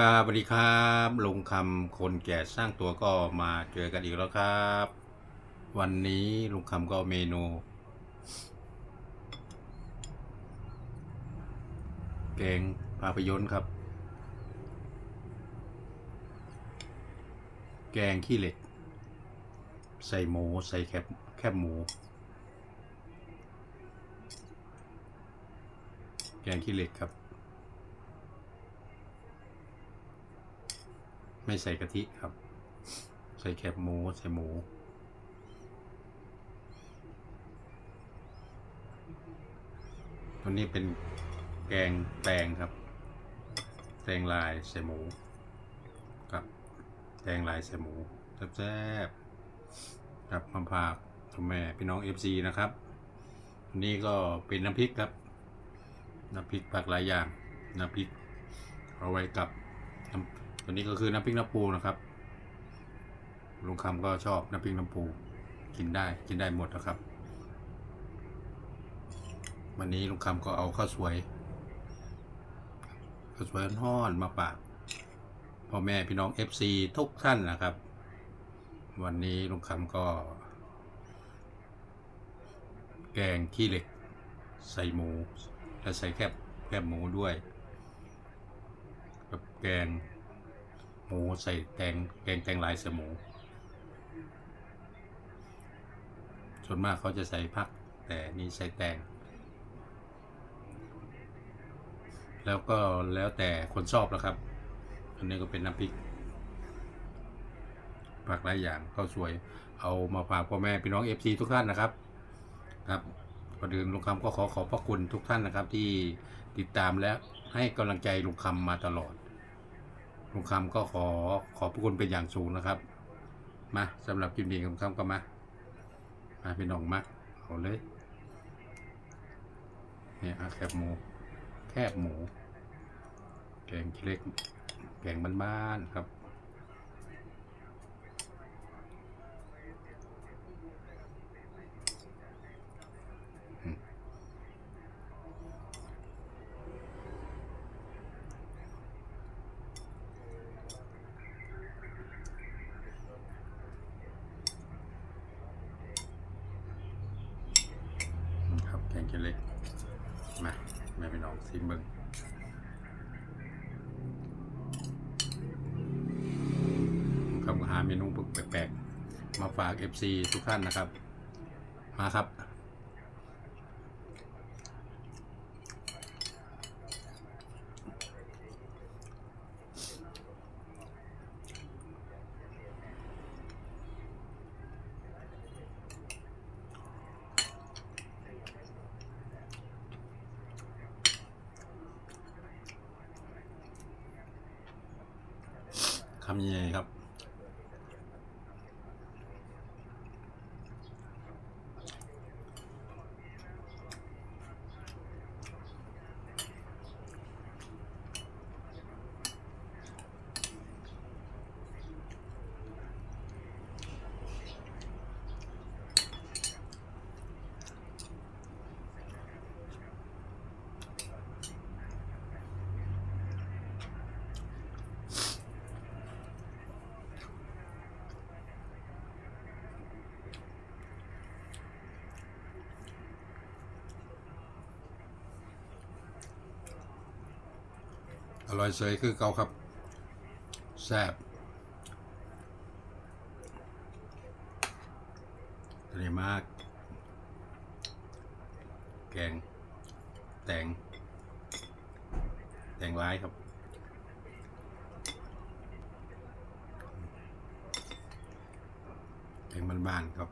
ครับสวัสดีครับลุงคำคนแก่สร้างตัวก็มาเจอกันอีกแล้วครับ วันนี้ลุงคำก็เมนู แกงปลาพยนต์ครับ แกงขี้เหล็ก ใส่หมูใส่แคบแคบหมู แกงขี้เหล็กครับ ไม่ใส่กะทิครับ ใส่แคบหมูใส่หมูตัวนี้เป็นแกงแตงครับ แตงลายใส่หมูกับแตงลายใส่หมูแซ่บๆกับมะพร้าวคุณแม่พี่น้องเอฟซีนะครับนนี่ก็เป็นน้ำพริกครับ น้ำพริกผักหลายอย่าง น้ำพริกเอาไว้กับน้ำ ตัวนี้ก็คือน้ำพริกน้ำปูนะครับลุงคำก็ชอบน้ำพริกน้ำปู กินได้กินได้หมดนะครับ วันนี้ลุงคำก็เอาข้าวสวยข้าวสวยห้อนมาฝากพ่อแม่พี่น้อง FC ทุกท่านนะครับ วันนี้ลุงคำก็ แกงขี้เหล็ก ใส่หมู และใส่แคบแคบหมูด้วยกับแกง หมูใส่แตงแกงแตงลายใส่หมู ส่วนมากเขาจะใส่ผัก แต่นี่ใส่แตง แล้วก็แล้วแต่คนชอบแล้วครับ อันนี้ก็เป็นน้ำพริก ผักหลายอย่างข้าวสวย เอามาฝากพ่อแม่พี่น้องเอฟซีทุกท่านนะครับ ครับก่อนอื่นลุงคำก็ขอขอบพระคุณทุกท่านนะครับที่ติดตามและให้กำลังใจลุงคำมาตลอด ลุงคำก็ขอขอบพระคุณเป็นอย่างสูงนะครับ มาสำหรับคลิปนี้ลุงคำก็มา มาเป็น้องมาเอาเลยเนี่ยแคบหมู แคบหมู แกงเล็กแกงบ้านๆครับแกงขี้เล็ก มาแม่พี่น้องซิมเบิงคำหา เมนูแปลกๆ มาฝาก FC ทุกท่านนะครับ มาครับ คำยังไงครับ ร่อยเสยคือเกาครับแซ่บดีมาก แกง แตง แตงร้ายครับแกงบานๆครับ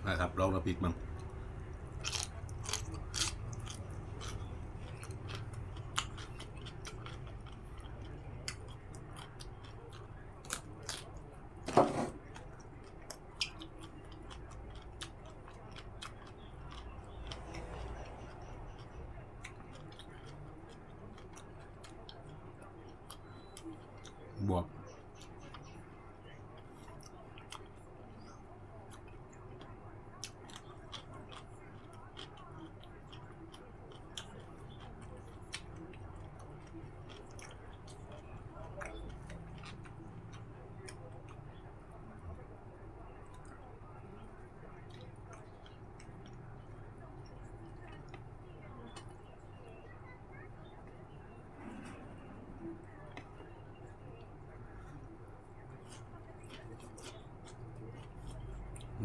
อ นะครับลองเราปิกมั้งบวก ห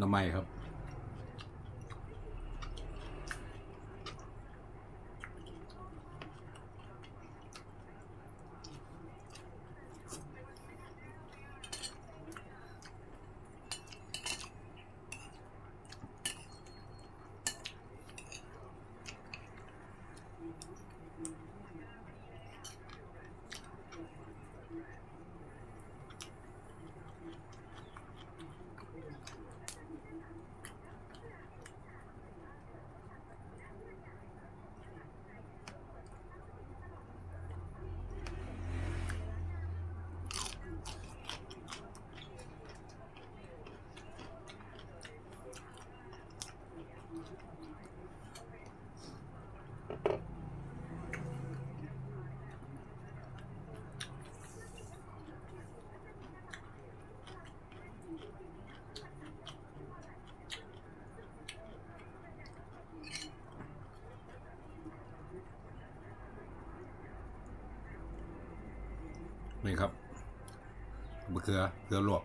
น้ำไม้ครับ นี่ครับมะเขือเกลือหลวก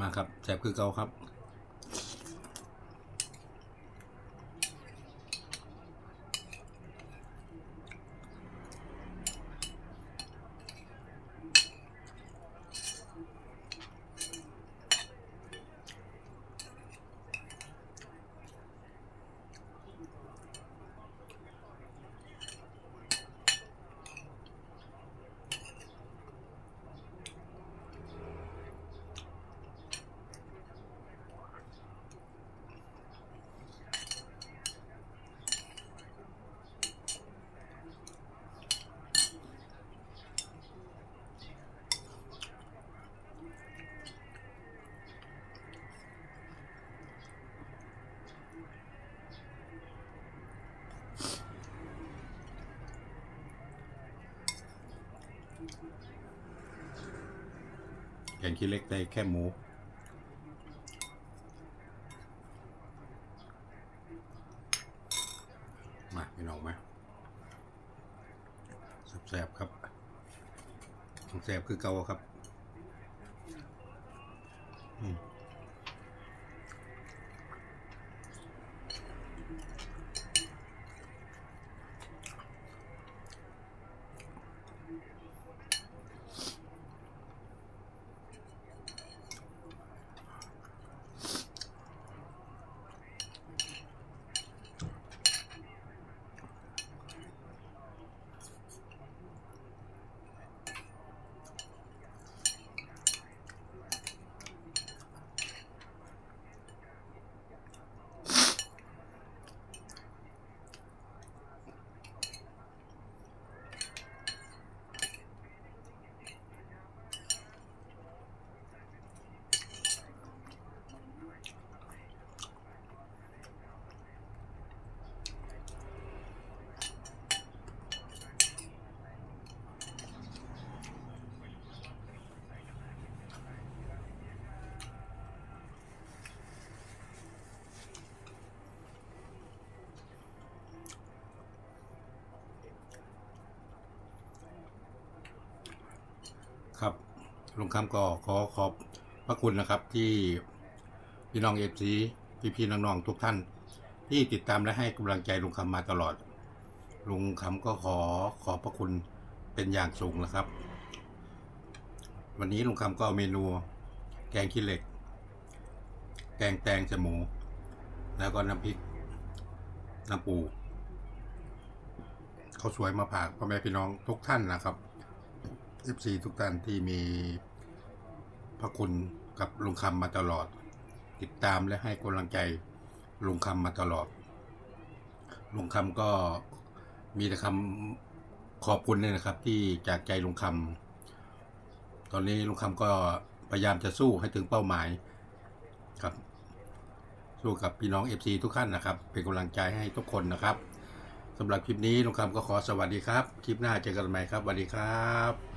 มาครับแสบคือเก่าครับ แกงขี้เล็กได้แค่หมูมาพี่น้องมาแสบครับแสบคือเก่าครับ อืม ครับลุงคำก็ขอขอบพระคุณนะครับที่พี่น้องเอฟซีพี่พี่น้องๆทุกท่าน ที่ติดตามและให้กำลังใจลุงคำมาตลอด ลุงคำก็ขอขอบพระคุณเป็นอย่างสูงนะครับ วันนี้ลุงคำก็เอาเมนู แกงขี้เหล็ก แกงแตงจมูแล้วก็น้ำพริกน้ำปูเขาสวยมาผากพ่อแม่พี่น้องทุกท่านนะครับ FC ทุกท่านที่มีพระคุณกับลุงคำมาตลอด ติดตามและให้กำลังใจลุงคำมาตลอดลุงคำก็มีแต่คำขอบคุณเนี่ยนะครับ ที่จากใจลุงคำตอนนี้ลุงคำก็พยายามจะสู้ให้ถึงเป้าหมายครับ สู้กับพี่น้อง FC ทุกท่านนะครับ เป็นกำลังใจให้ทุกคนนะครับสำหรับคลิปนี้ลุงคำก็ขอสวัสดีครับ คลิปหน้าเจอกันใหม่ครับสวัสดีครับ